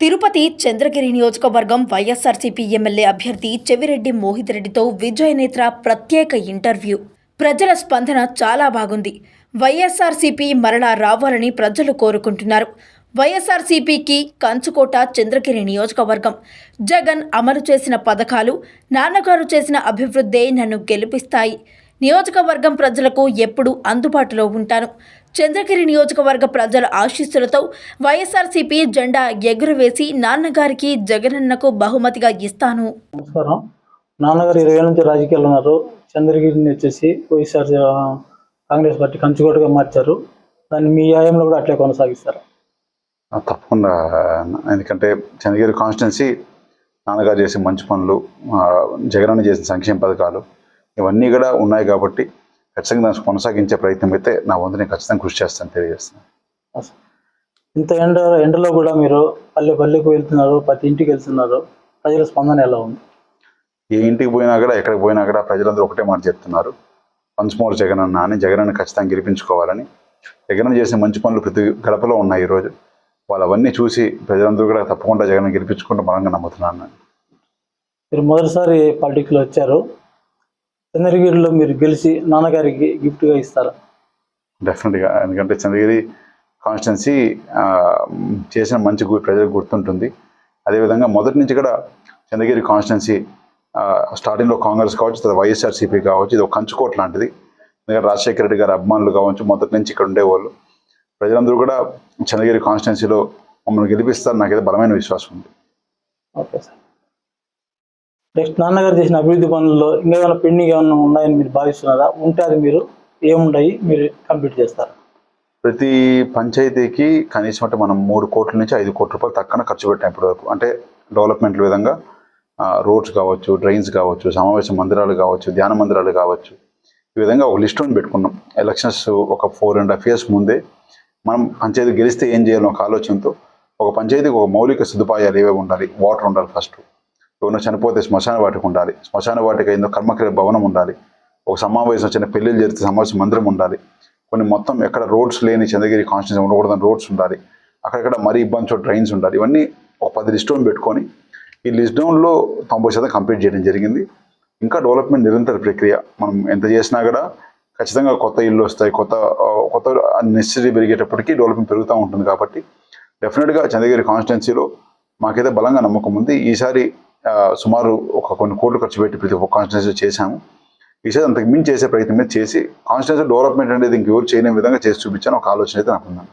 తిరుపతి చంద్రగిరి నియోజకవర్గం వైఎస్ఆర్సీపీ ఎమ్మెల్యే అభ్యర్థి చెవిరెడ్డి మోహిత్ రెడ్డితో విజయనేత్ర ప్రత్యేక ఇంటర్వ్యూ. ప్రజల స్పందన చాలా బాగుంది. వైఎస్ఆర్సీపీ మరలా రావాలని ప్రజలు కోరుకుంటున్నారు. వైఎస్ఆర్సీపీకి కంచుకోట చంద్రగిరి నియోజకవర్గం. జగన్ అమలు చేసిన పథకాలు నాన్నగారు చేసిన అభివృద్ధే నన్ను గెలిపిస్తాయి. నియోజకవర్గం ప్రజలకు ఎప్పుడూ అందుబాటులో ఉంటాను. చంద్రగిరి నియోజకవర్గ ప్రజల ఆశీస్సులతో వైఎస్ఆర్సీపీ జెండా ఎగురవేసి నాన్నగారికి జగనన్నకు బహుమతిగా ఇస్తాను. నమస్కారం. నాన్నగారు ఇరవై నుంచి రాజకీయాలు ఉన్నారు. చంద్రగిరిని వచ్చేసి వైఎస్ఆర్ కాంగ్రెస్ పార్టీ కంచుకోటగా మార్చారు. దాన్ని మీ ఆయంలో కూడా అట్లే కొనసాగిస్తారు. తప్పకుండా. ఎందుకంటే చంద్రగిరి కాన్స్టిట్యున్సీ నాన్నగారు చేసే మంచి పనులు జగనన్న చేసిన సంక్షేమ పథకాలు ఇవన్నీ కూడా ఉన్నాయి కాబట్టి ఖచ్చితంగా దాన్ని కొనసాగించే ప్రయత్నం అయితే నా వంతు నేను ఖచ్చితంగా కృషి చేస్తాను తెలియజేస్తున్నాను. ఇంత ఎండ ఎండలో కూడా మీరు పల్లె పల్లెకు వెళ్తున్నారు ప్రతి ఇంటికి వెళ్తున్నారు. ప్రజల స్పందన ఎలా ఉంది? ఏ ఇంటికి పోయినా కూడా ఎక్కడికి పోయినా కూడా ప్రజలందరూ ఒకటే మాట చెప్తున్నారు. పంచమూరు జగనన్న అని జగనన్న ఖచ్చితంగా గెలిపించుకోవాలని. జగనన్న చేసిన మంచి పనులు ప్రతి గడపలో ఉన్నాయి ఈరోజు. వాళ్ళు అవన్నీ చూసి ప్రజలందరూ కూడా తప్పకుండా జగన్ గెలిపించుకుంటూ బలంగా నమ్ముతున్నాను. నేను. మీరు మొదటిసారి పాలిటిక్స్లో వచ్చారు. చంద్రగిరిలో మీరు గెలిచి నాన్నగారికి గిఫ్ట్గా ఇస్తారా? డెఫినెట్గా. ఎందుకంటే చంద్రగిరి కాన్స్టిట్యున్సీ చేసిన మంచి గు- ప్రజలకు గుర్తుంటుంది. అదేవిధంగా మొదటి నుంచి కూడా చంద్రగిరి కాన్స్టిట్యున్సీ స్టార్టింగ్లో కాంగ్రెస్ కావచ్చు తర్వాత వైఎస్ఆర్సీపీ కావచ్చు ఇది ఒక కంచుకోట లాంటిది. ఎందుకంటే రాజశేఖర రెడ్డి గారి అభిమానులు కావచ్చు మొదటి నుంచి ఇక్కడ ఉండేవాళ్ళు. ప్రజలందరూ కూడా చంద్రగిరి కాన్స్టిట్యున్సీలో మమ్మల్ని గెలిపిస్తారు నాకైతే బలమైన విశ్వాసం ఉంది. Okay sir. నెక్స్ట్ నాన్నగారు చేసిన అభివృద్ధి పనుల్లో ఇంకేమైనా పెండింగ్ ఏమైనా ఉన్నాయని మీరు భావిస్తున్నారా? ఉంటే అది మీరు ఏముండయి? మీరు కంప్లీట్ చేస్తారు? ప్రతి పంచాయతీకి కనీసం అంటే మనం మూడు కోట్ల నుంచి ఐదు కోట్ల రూపాయలు తక్కువ ఖర్చు పెట్టాం ఇప్పటి వరకు. అంటే డెవలప్మెంట్ విధంగా రోడ్స్ కావచ్చు డ్రైన్స్ కావచ్చు సమావేశ మందిరాలు కావచ్చు ధ్యాన మందిరాలు కావచ్చు. ఈ విధంగా ఒక లిస్టుని పెట్టుకున్నాం. ఎలక్షన్స్ ఒక ఫోర్ అండ్ హాఫ్ ఇయర్స్ ముందే మనం పంచాయతీ గెలిస్తే ఏం చేయాలో ఒక ఆలోచనతో ఒక పంచాయతీకి ఒక మౌలిక సదుపాయాలు ఏవేవి ఉండాలి? వాటర్ ఉండాలి ఫస్ట్. ఎవరైనా చనిపోతే శ్మశాన వాటికి ఉండాలి. శ్మశాన వాటికి ఏందో కర్మక్రియ భవనం ఉండాలి. ఒక సమావేశం చిన్న పెళ్ళిళ్ళు జరిగితే సమావేశం మందిరం ఉండాలి. కొన్ని మొత్తం ఎక్కడ రోడ్స్ లేని చంద్రగిరి కాన్స్టిట్యూషన్ ఉండకూడదని రోడ్స్ ఉండాలి. అక్కడక్కడ మరీ ఇబ్బంది చోట డ్రైన్స్ ఉండాలి. ఇవన్నీ ఒక పది లిస్ట్ డౌన్ పెట్టుకొని ఈ లిస్ట్ డౌన్లో తొంభై శాతం కంప్లీట్ చేయడం జరిగింది. ఇంకా డెవలప్మెంట్ నిరంతర ప్రక్రియ. మనం ఎంత చేసినా కూడా ఖచ్చితంగా కొత్త ఇల్లు వస్తాయి. కొత్త కొత్త నెసరీ పెరిగేటప్పటికీ డెవలప్మెంట్ పెరుగుతూ ఉంటుంది కాబట్టి డెఫినెట్గా చంద్రగిరి కాన్స్టిట్యున్సీలో మాకైతే బలంగా నమ్మకం ఉంది. ఈసారి సుమారు ఒక కొన్ని కోట్లు ఖర్చు పెట్టి ప్రతి ఒక్క కాన్స్టిట్యున్సీ చేశాము. ఈసారి అంతకు మించి చేసే ప్రయత్నం మీద చేసి కాన్స్టిట్యున్సీ డెవలప్మెంట్ అనేది ఇంకెవరు చేయలేని విధంగా చేసి చూపించాను ఒక ఆలోచన అయితే నాకు ఉందండి.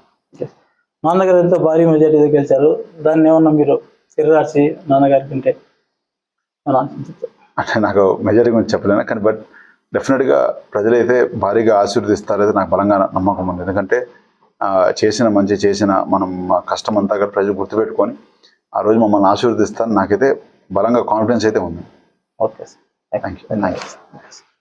నాన్నగారు ఎంతో భారీ మెజార్టీతో గెలిచారు దాన్ని ఏమన్నా మీరు సిరరాసి నాన్నగారి కంటే మన అంటే నాకు మెజారిటీ గురించి చెప్పలేను కానీ బట్ డెఫినెట్గా ప్రజలైతే భారీగా ఆశీర్వదిస్తారైతే నాకు బలంగా నమ్మకం ఉంది. ఎందుకంటే చేసిన మంచి చేసిన మనం కష్టం అంతా కూడా ప్రజలు గుర్తుపెట్టుకొని ఆ రోజు మమ్మల్ని ఆశీర్వదిస్తారు నాకైతే బలంగా కాన్ఫిడెన్స్ అయితే ఉంది. Okay sir thank you thank you